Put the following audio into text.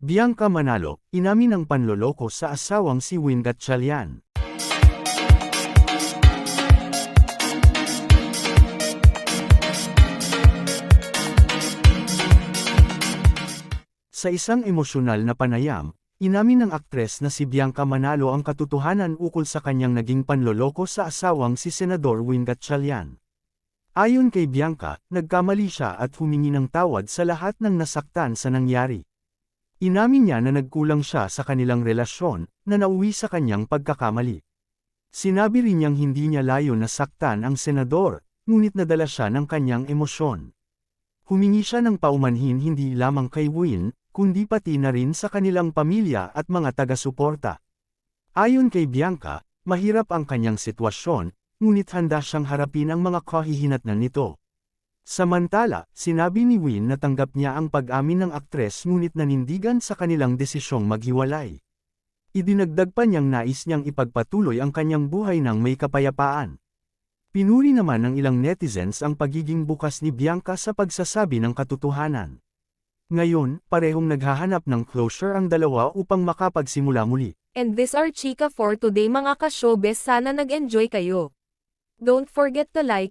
Bianca Manalo, inamin ang panloloko sa asawang si Win Gatchalian. Sa isang emosyonal na panayam, inamin ng aktres na si Bianca Manalo ang katotohanan ukol sa kanyang naging panloloko sa asawang si Senador Win Gatchalian. Ayon kay Bianca, nagkamali siya at humingi ng tawad sa lahat ng nasaktan sa nangyari. Inamin niya na nagkulang siya sa kanilang relasyon, na nauwi sa kanyang pagkakamali. Sinabi rin niyang hindi niya layo na saktan ang senador, ngunit nadala siya ng kanyang emosyon. Humingi siya ng paumanhin hindi lamang kay Win, kundi pati na rin sa kanilang pamilya at mga taga-suporta. Ayon kay Bianca, mahirap ang kanyang sitwasyon, ngunit handa siyang harapin ang mga kahihinatnan nito. Samantala, sinabi ni Win na tanggap niya ang pag-amin ng aktres ngunit nanindigan sa kanilang desisyong maghiwalay. Idinagdag pa niyang nais niyang ipagpatuloy ang kanyang buhay ng may kapayapaan. Pinuri naman ng ilang netizens ang pagiging bukas ni Bianca sa pagsasabi ng katotohanan. Ngayon, parehong naghahanap ng closure ang dalawa upang makapagsimula muli. And this are Chika for today mga ka-showbiz sana nag-enjoy kayo. Don't forget to like,